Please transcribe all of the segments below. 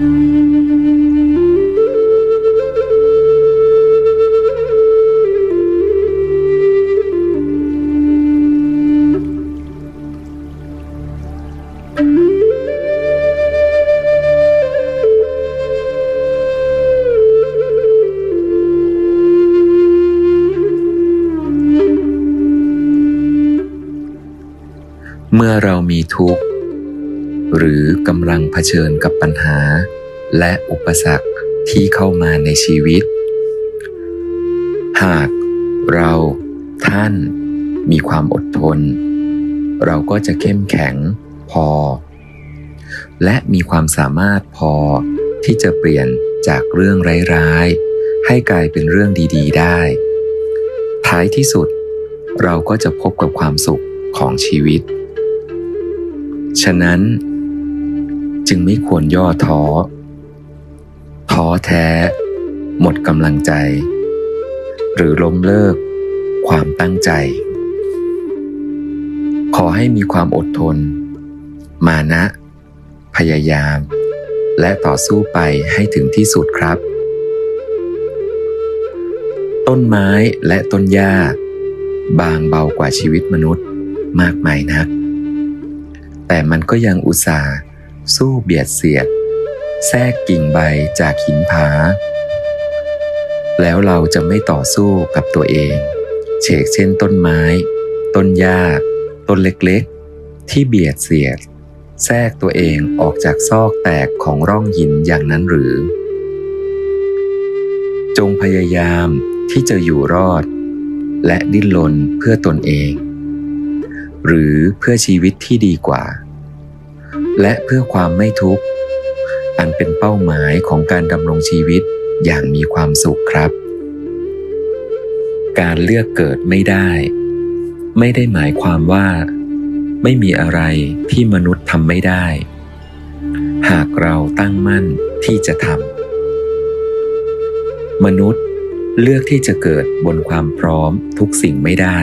เมื่อเรามีทุกข์ หรือกำลังเผชิญกับปัญหา และอุปสรรคที่เข้ามาในชีวิต หากเราท่านมีความอดทน เราก็จะเข้มแข็งพอ และมีความสามารถพอที่จะเปลี่ยนจากเรื่องร้ายๆ ให้กลายเป็นเรื่องดีๆ ได้ ท้ายที่สุด เราก็จะพบกับความสุขของชีวิต ฉะนั้น จึงไม่ควรย่อท้อ ท้อแท้ หมดกำลังใจ หรือล้มเลิก ความตั้งใจ ขอให้มีความอดทน มานะ พยายาม และต่อสู้ไปให้ถึงที่สุดครับ ต้นไม้และต้นหญ้า บางเบากว่าชีวิตมนุษย์มากมายนัก แต่มันก็ยังอุตส่าห์ สู้เบียดเสียด แทรกกิ่งใบจากหินผา แล้วเราจะไม่ต่อสู้กับตัวเอง เฉกเช่นต้นไม้ ต้นหญ้า ต้นเล็กๆ ที่เบียดเสียด แทรกตัวเองออกจากซอกแตกของร่องหินอย่างนั้นหรือ จงพยายามที่จะอยู่รอด และดิ้นรนเพื่อตนเอง หรือเพื่อชีวิตที่ดีกว่า และเพื่อความไม่ทุกข์ อันเป็นเป้าหมายของการดำรงชีวิตอย่างมีความสุขครับ การเลือกเกิดไม่ได้ ไม่ได้หมายความว่า ไม่มีอะไรที่มนุษย์ทำไม่ได้ หากเราตั้งมั่นที่จะทำมนุษย์เลือกที่จะเกิดบนความพร้อมทุกสิ่งไม่ได้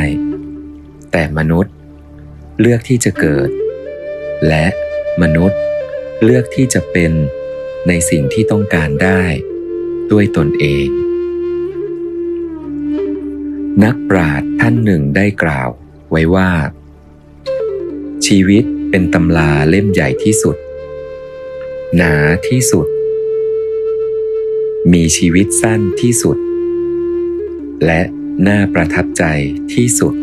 แต่มนุษย์เลือกที่จะเกิด และ มนุษย์เลือกที่จะเป็นในสิ่งที่ต้องการได้ด้วยตนเอง นักปราชญ์ท่านหนึ่งได้กล่าวไว้ว่า ชีวิตเป็นตำราเล่มใหญ่ที่สุด หนาที่สุด มีชีวิตสั้นที่สุด และน่าประทับใจที่สุด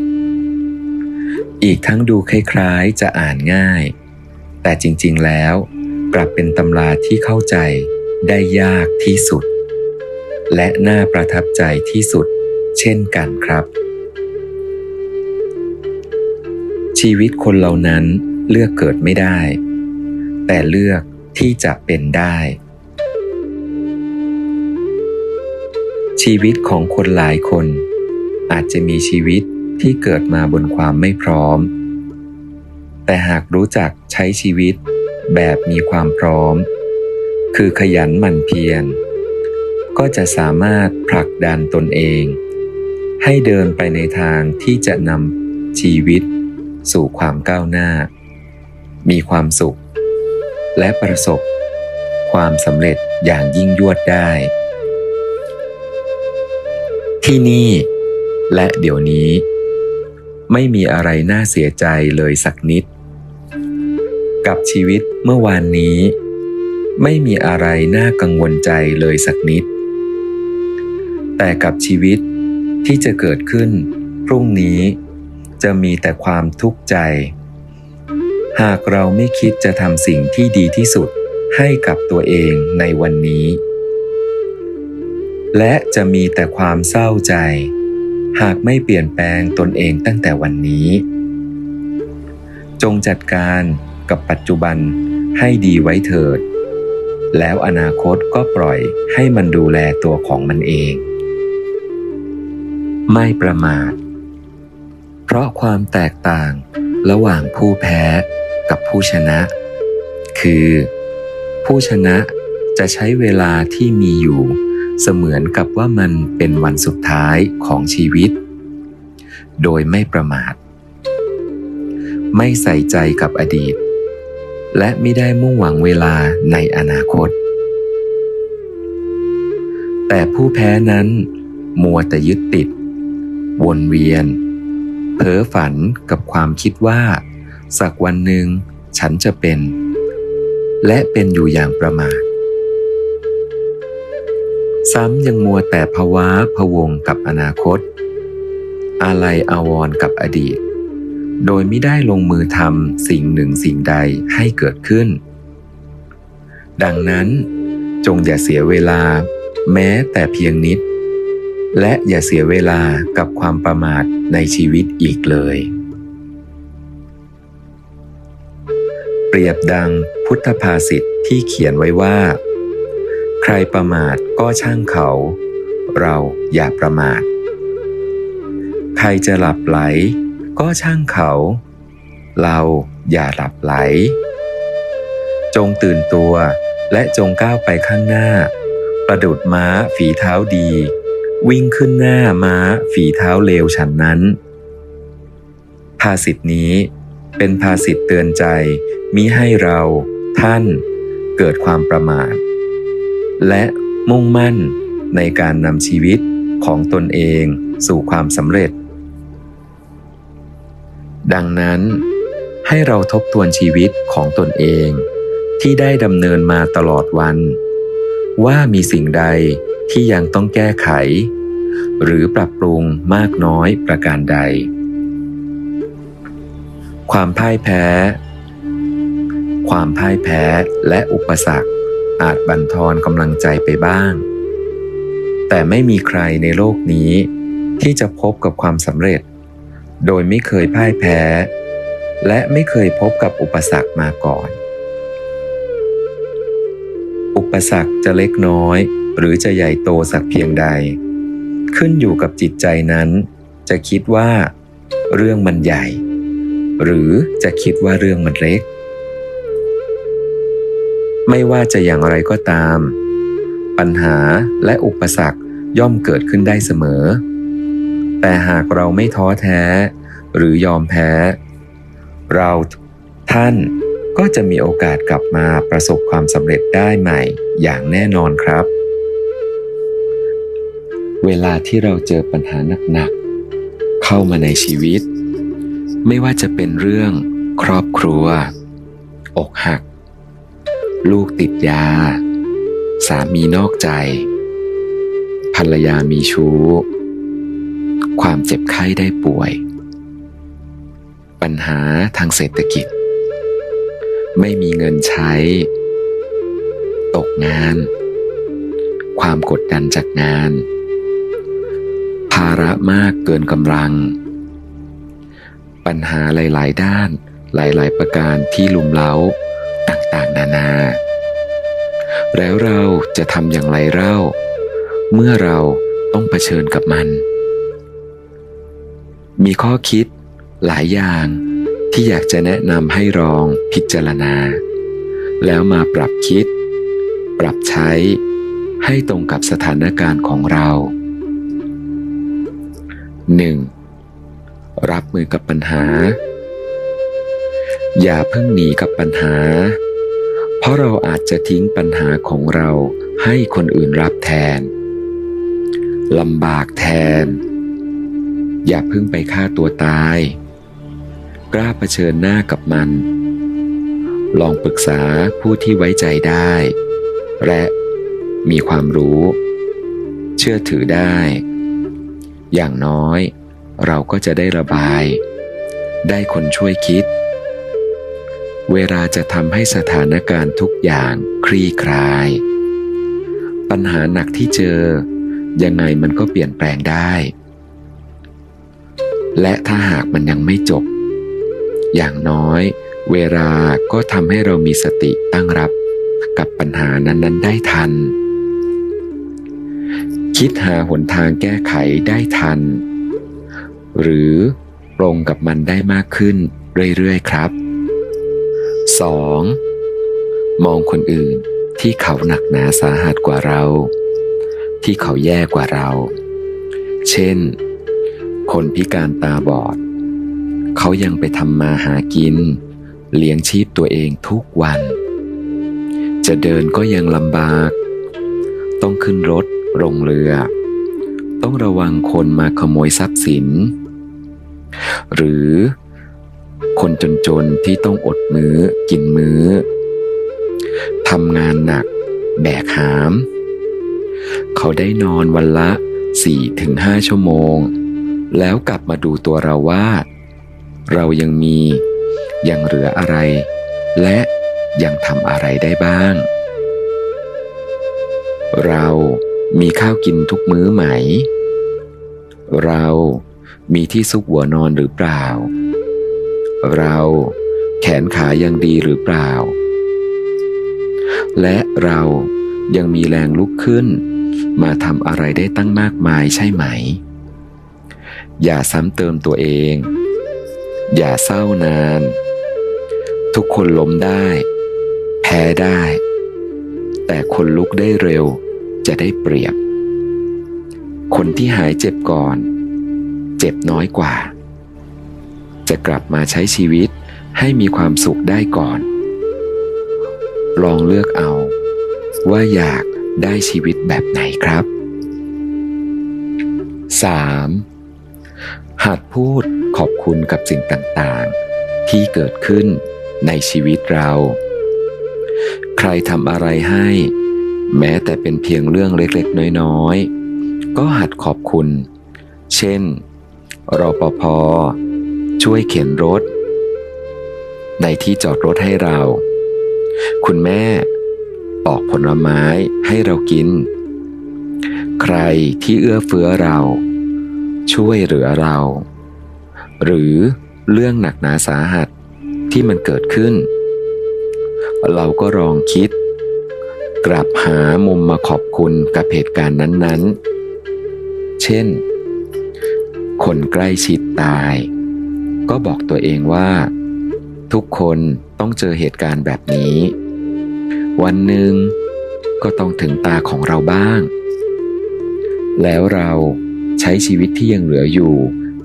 อีกทั้งดูคล้ายๆจะอ่านง่าย แต่จริงๆแล้ว กลับเป็นตำราที่เข้าใจได้ยากที่สุด และน่าประทับใจที่สุด เช่นกันครับ ชีวิตคนเหล่านั้นเลือกเกิดไม่ได้ แต่เลือกที่จะเป็นได้ ชีวิตของคนหลายคน อาจจะมีชีวิตที่เกิดมาบนความไม่พร้อม แต่หากรู้จักใช้ชีวิตแบบมีความพร้อม คือขยันหมั่นเพียร ก็จะสามารถผลักดันตนเอง ให้เดินไปในทางที่จะนำชีวิตสู่ความก้าวหน้า มีความสุข และประสบ ความสำเร็จอย่างยิ่งยวดได้ ที่นี่ และเดี๋ยวนี้ ไม่มีอะไรน่าเสียใจเลยสักนิด กับชีวิตเมื่อวานนี้ ไม่มีอะไรน่ากังวลใจเลยสักนิด แต่กับชีวิตที่จะเกิดขึ้น พรุ่งนี้จะมีแต่ความทุกข์ใจ หากเราไม่คิดจะทำสิ่งที่ดีที่สุดให้กับตัวเองในวันนี้ และจะมีแต่ความเศร้าใจ หากไม่เปลี่ยนแปลงตนเองตั้งแต่วันนี้ จงจัดการ กับปัจจุบันให้ดีไว้เถิด แล้วอนาคตก็ปล่อยให้มันดูแลตัวของมันเอง ไม่ประมาท เพราะความแตกต่างระหว่างผู้แพ้กับผู้ชนะ คือ ผู้ชนะจะใช้เวลาที่มีอยู่ เสมือนกับว่ามันเป็นวันสุดท้ายของชีวิต โดยไม่ประมาท ไม่ใส่ใจกับอดีต และไม่ได้มุ่งหวังเวลาในอนาคต แต่ผู้แพ้นั้น มัวแต่ยึดติด วนเวียน เพ้อฝันกับความคิดว่า สักวันหนึ่งฉันจะเป็น และเป็นอยู่อย่างประมาท ซ้ำยังมัวแต่ภาวะพะวงกับอนาคตอะไรอาวรณ์กับอดีต โดยไม่ได้ลงมือทำสิ่งหนึ่งสิ่งใดให้เกิดขึ้น ดังนั้น จงอย่าเสียเวลา แม้แต่เพียงนิด และอย่าเสียเวลากับความประมาทในชีวิตอีกเลย เปรียบดังพุทธภาษิตที่เขียนไว้ว่า ใครประมาทก็ช่างเขา เราอย่าประมาท ใครจะหลับไหล ก็ช่างเขา เราอย่าหลับไหล จงตื่นตัวและจงก้าวไปข้างหน้า ประดุดม้าฝีเท้าดี วิ่งขึ้นหน้าม้าฝีเท้าเลวฉันนั้น ภาษิตนี้เป็นภาษิตเตือนใจมิให้เราท่านเกิดความประมาท และมุ่งมั่นในการนำชีวิตของตนเองสู่ความสำเร็จ ดังนั้น ให้เราทบทวนชีวิตของตนเอง ที่ได้ดำเนินมาตลอดวัน ว่ามีสิ่งใดที่ยังต้องแก้ไข หรือปรับปรุงมากน้อยประการใด ความพ่ายแพ้ ความพ่ายแพ้และอุปสรรคอาจบั่นทอนกำลังใจไปบ้าง แต่ไม่มีใครในโลกนี้ที่จะพบกับความสำเร็จ โดยไม่เคยพ่ายแพ้ และไม่เคยพบกับอุปสรรคมาก่อน อุปสรรคจะเล็กน้อย หรือจะใหญ่โตสักเพียงใด ขึ้นอยู่กับจิตใจนั้น จะคิดว่า เรื่องมันใหญ่ หรือจะคิดว่าเรื่องมันเล็ก ไม่ว่าจะอย่างไรก็ตาม ปัญหาและอุปสรรคย่อมเกิดขึ้นได้เสมอ แต่หากเราไม่ท้อแท้ หรือยอมแพ้ เราท่านก็จะมีโอกาสกลับมาประสบความสำเร็จได้ใหม่อย่างแน่นอนครับ เวลาที่เราเจอปัญหาหนักๆ เข้ามาในชีวิต ไม่ว่าจะเป็นเรื่องครอบครัว อกหัก ลูกติดยา สามีนอกใจ ภรรยามีชู้ ความเจ็บไข้ได้ป่วย ปัญหาทางเศรษฐกิจ ไม่มีเงินใช้ ตกงาน ความกดดันจากงาน ภาระมากเกินกำลัง ปัญหาหลาย ๆ ด้านหลาย ๆ ประการที่ลุมเล้าต่าง ๆ นานา แล้วเราจะทำอย่างไรเล่า เมื่อเราต้องเผชิญกับมัน มีข้อคิดหลายอย่างที่อยากจะแนะนำให้ลองพิจารณา แล้วมาปรับคิด ปรับใช้ ให้ตรงกับสถานการณ์ของเรา 1. รับมือกับปัญหา อย่าเพิ่งหนีกับปัญหา เพราะเราอาจจะทิ้งปัญหาของเราให้คนอื่นรับแทนลำบากแทน อย่าเพิ่งไปฆ่าตัวตาย กล้าเผชิญหน้ากับมัน ลองปรึกษาผู้ที่ไว้ใจได้ และมีความรู้ เชื่อถือได้ อย่างน้อย เราก็จะได้ระบาย ได้คนช่วยคิด เวลาจะทำให้สถานการณ์ทุกอย่างคลี่คลาย ปัญหาหนักที่เจอ ยังไงมันก็เปลี่ยนแปลงได้ และถ้าหากมันยังไม่จบ อย่างน้อย เวลาก็ทำให้เรามีสติตั้งรับกับปัญหานั้นๆ ได้ทัน คิดหาหนทางแก้ไขได้ทัน หรือปรงกับมันได้มากขึ้นเรื่อยๆครับ 2. มองคนอื่นที่เขาหนักหนาสาหัสกว่าเรา ที่เขาแย่กว่าเรา เช่น คนพิการตาบอด เขายังไปทำมาหากิน เลี้ยงชีพตัวเองทุกวัน จะเดินก็ยังลำบาก ต้องขึ้นรถลงเรือ ต้องระวังคนมาขโมยทรัพย์สิน หรือคนจนๆที่ต้องอดมื้อกินมื้อทำงานหนัก แบกหาม เขาได้นอนวันละ4-5ชั่วโมง แล้วกลับมาดูตัวเราว่า เรายังมี ยังเหลืออะไร และยังทำอะไรได้บ้าง เรามีข้าวกินทุกมื้อไหม เรามีที่ซุกหัวนอนหรือเปล่า เราแขนขายังดีหรือเปล่า และเรายังมีแรงลุกขึ้น มาทำอะไรได้ตั้งมากมายใช่ไหม อย่าซ้ำเติมตัวเอง อย่าเศร้านาน ทุกคนล้มได้ แพ้ได้ แต่คนลุกได้เร็วจะได้เปรียบ คนที่หายเจ็บก่อน เจ็บน้อยกว่า จะกลับมาใช้ชีวิตให้มีความสุขได้ก่อน ลองเลือกเอา ว่าอยากได้ชีวิตแบบไหนครับ 3. หัดพูดขอบคุณกับสิ่งต่างๆ ที่เกิดขึ้นในชีวิตเรา ใครทำอะไรให้ แม้แต่เป็นเพียงเรื่องเล็กๆ น้อยๆ ก็หัดขอบคุณ เช่นรปภช่วยเข็นรถ ในที่จอดรถให้เรา คุณแม่ปอกผลไม้ให้เรากิน ใครที่เอื้อเฟื้อเรา ช่วยเหลือเรา หรือเรื่องหนักหนาสาหัสที่มันเกิดขึ้น เราก็ลองคิด กลับหามุมมาขอบคุณกับเหตุการณ์นั้นๆ เช่น คนใกล้ชิดตาย ก็บอกตัวเองว่า ทุกคนต้องเจอเหตุการณ์แบบนี้ วันหนึ่งก็ต้องถึงตาของเราบ้าง แล้วเรา ใช้ชีวิตที่ยังเหลืออยู่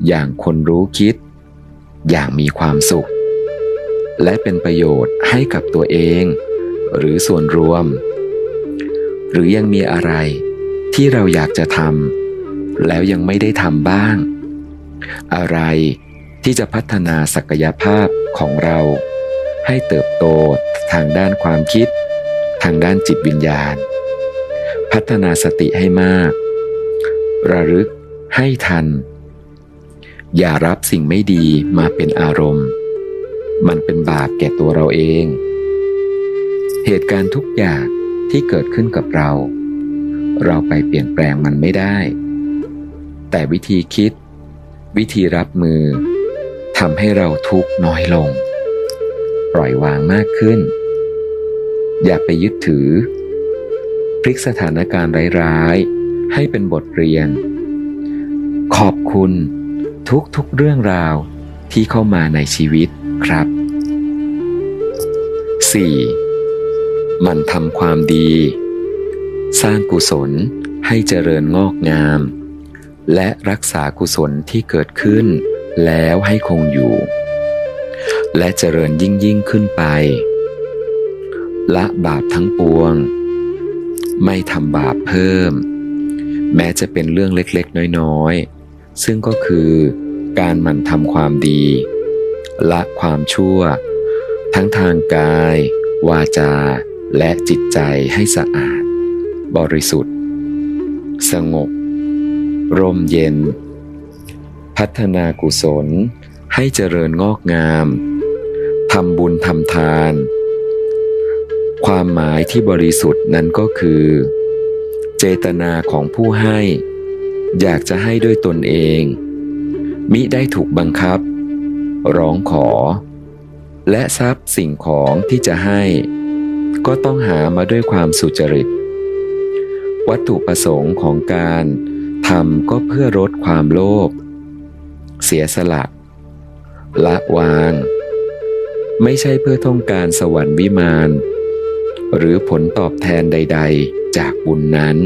อย่างคนรู้คิด อย่างมีความสุข และเป็นประโยชน์ให้กับตัวเอง หรือส่วนรวม หรือยังมีอะไรที่เราอยากจะทำแล้วยังไม่ได้ทำบ้าง อะไรที่จะพัฒนาศักยภาพของเรา ให้เติบโตทางด้านความคิด ทางด้านจิตวิญญาณ พัฒนาสติให้มาก ระลึก ให้ทัน อย่ารับสิ่งไม่ดีมาเป็นอารมณ์ มันเป็นบาปแก่ตัวเราเอง เหตุการณ์ทุกอย่างที่เกิดขึ้นกับเรา เราไปเปลี่ยนแปลงมันไม่ได้ แต่วิธีคิด วิธีรับมือทำให้เราทุกข์น้อยลง ปล่อยวางมากขึ้น อย่าไปยึดถือ พลิกสถานการณ์ร้ายๆ ให้เป็นบทเรียน ขอบคุณทุกๆเรื่องราวที่เข้ามาในชีวิตครับ 4. มันทำความดี สร้างกุศลให้เจริญงอกงาม และรักษากุศลที่เกิดขึ้น แล้วให้คงอยู่ และเจริญยิ่งยิ่งขึ้นไป ละบาปทั้งปวง ไม่ทำบาปเพิ่ม แม้จะเป็นเรื่องเล็กๆ น้อยๆ ซึ่งก็คือการหมั่นทำความดี ละความชั่ว ทั้งทางกาย วาจา และจิตใจให้สะอาด บริสุทธิ์ สงบ ร่มเย็น พัฒนากุศลให้เจริญงอกงามทำบุญทำทาน ความหมายที่บริสุทธิ์นั้นก็คือ เจตนาของผู้ให้ อยากจะให้ด้วยตนเอง มิได้ถูกบังคับ ร้องขอ และทรัพย์สิ่งของที่จะให้ ก็ต้องหามาด้วยความสุจริต วัตถุประสงค์ของการทำก็เพื่อลดความโลภเสียสละ ละวาง ไม่ใช่เพื่อต้องการสวรรค์วิมาน หรือผลตอบแทนใด ๆ จากบุญนั้น